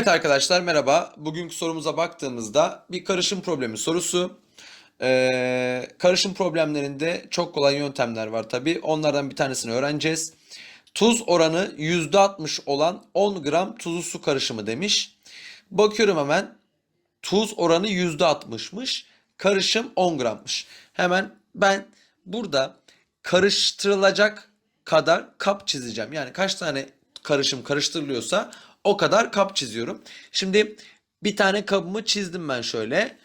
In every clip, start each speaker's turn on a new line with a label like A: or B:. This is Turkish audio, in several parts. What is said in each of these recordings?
A: Evet arkadaşlar merhaba. Bugünkü sorumuza baktığımızda bir karışım problemi sorusu. Ee, karışım problemlerinde çok kolay yöntemler var tabii. Onlardan bir tanesini öğreneceğiz. Tuz oranı %60 olan 10 gram tuzlu su karışımı demiş. Bakıyorum hemen tuz oranı %60'mış. Karışım 10 grammış. Hemen ben burada karıştırılacak kadar kap çizeceğim. Yani kaç tane karışım karıştırılıyorsa o kadar kap çiziyorum. Şimdi bir tane kabımı çizdim ben şöyle.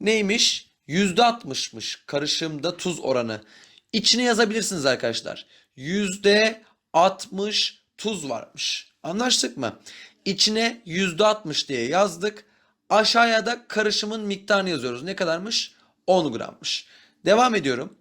A: Neymiş? %60'mış karışımda tuz oranı. İçine yazabilirsiniz arkadaşlar. %60 tuz varmış. Anlaştık mı? İçine %60 diye yazdık. Aşağıya da karışımın miktarını yazıyoruz. Ne kadarmış? 10 grammış. Devam ediyorum.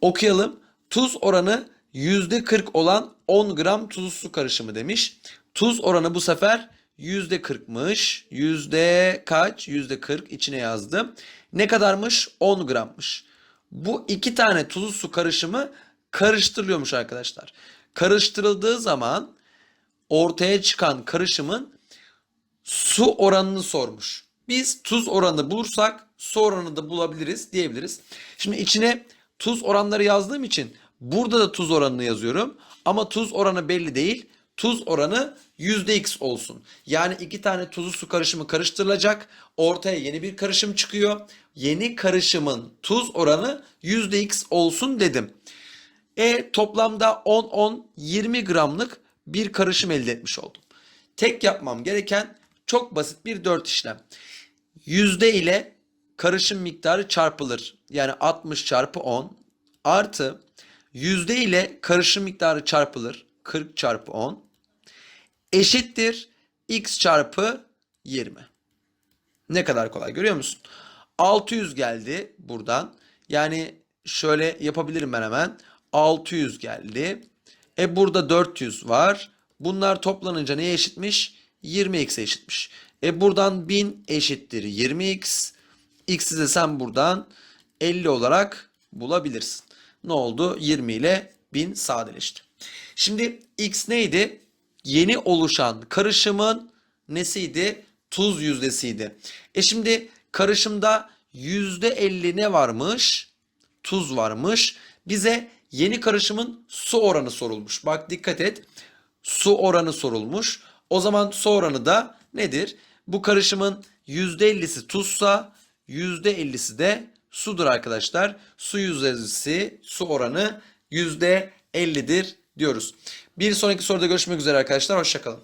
A: Okuyalım. Tuz oranı %40 olan 10 gram tuzlu su karışımı demiş. Tuz oranı bu sefer %40'mış. Yüzde kaç? %40 içine yazdım. Ne kadarmış? 10 grammış. Bu iki tane tuzlu su karışımı karıştırılıyormuş arkadaşlar. Karıştırıldığı zaman ortaya çıkan karışımın su oranını sormuş. Biz tuz oranını bulursak su oranını da bulabiliriz diyebiliriz. Şimdi içine tuz oranları yazdığım için burada da tuz oranını yazıyorum. Ama tuz oranı belli değil. Tuz oranı %x olsun. Yani iki tane tuzlu su karışımı karıştırılacak. Ortaya yeni bir karışım çıkıyor. Yeni karışımın tuz oranı %x olsun dedim. E toplamda 10-10-20 gramlık bir karışım elde etmiş oldum. Tek yapmam gereken çok basit bir 4 işlem. Yüzde ile karışım miktarı çarpılır. Yani 60 çarpı 10 artı yüzde ile karışım miktarı çarpılır. 40 çarpı 10 eşittir x çarpı 20. Ne kadar kolay görüyor musun? 600 geldi buradan. Yani şöyle yapabilirim ben hemen. 600 geldi. E burada 400 var. Bunlar toplanınca neye eşitmiş? 20x'e eşitmiş. E buradan 1000 eşittir 20x. X'i de sen buradan 50 olarak bulabilirsin. Ne oldu? 20 ile 1000 sadeleşti. Şimdi x neydi? Yeni oluşan karışımın nesiydi? Tuz yüzdesiydi. E şimdi karışımda %50 ne varmış? Tuz varmış. Bize yeni karışımın su oranı sorulmuş. Bak dikkat et. Su oranı sorulmuş. O zaman su oranı da nedir? Bu karışımın %50'si tuzsa %50'si de sudur arkadaşlar. Su yüzdesi, su oranı %50'dir diyoruz. Bir sonraki soruda görüşmek üzere arkadaşlar. Hoşçakalın.